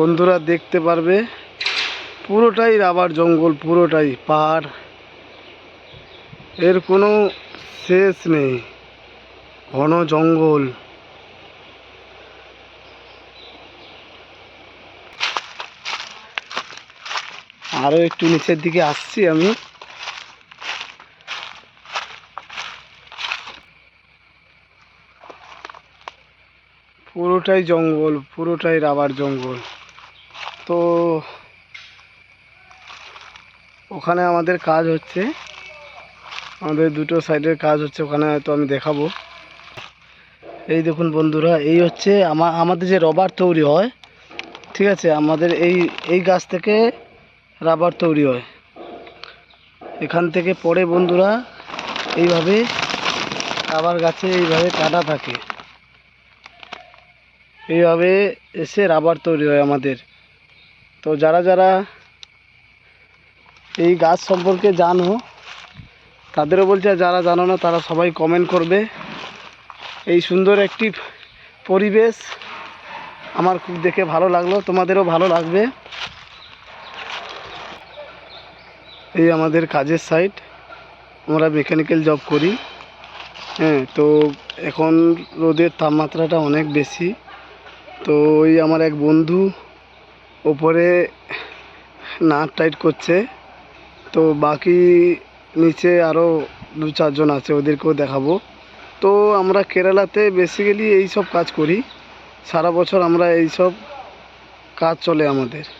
বন্ধুরা দেখতে পারবে, পুরোটাই রাবার জঙ্গল, পুরোটাই পাহাড়। এর কোনো শেষ নেই, ঘন জঙ্গল। আরও একটু নিচের দিকে আসছি আমি। পুরোটাই জঙ্গল, পুরোটাই রাবার জঙ্গল। তো ওখানে আমাদের কাজ হচ্ছে। আমাদের দুটো সাইডের কাজ হচ্ছে, ওখানে হয়তো আমি দেখাবো। এই দেখুন বন্ধুরা, এই হচ্ছে আমা- আমাদের যে রবার তৈরি হয়, ঠিক আছে? আমাদের এই এই গাছ থেকে রাবার তৈরি হয়। এখান থেকে পরে বন্ধুরা, এইভাবে রাবার গাছে এইভাবে কাটা থাকে। এইভাবে এসে রাবার তৈরি হয় আমাদের। তো যারা যারা এই গাছ সম্পর্কে জানো, তাদেরও বলছে যারা জানো না, তারা সবাই কমেন্ট করবে। এই সুন্দর একটি পরিবেশ আমার খুব দেখে ভালো লাগল, তোমাদেরও ভালো লাগবে। এই আমাদের কাজের সাইট আমরা মেকানিক্যাল জব করি। হ্যাঁ তো এখন রোদের তাপমাত্রাটা অনেক বেশি। তো ওই আমার এক বন্ধু ওপরে নাট টাইট করছে। তো বাকি নিচে আরও দু চারজন আছে, ওদেরকেও দেখাবো। তো আমরা কেরালাতে বেসিক্যালি এই সব কাজ করি। সারা বছর আমরা এই সব কাজ চলে আমাদের।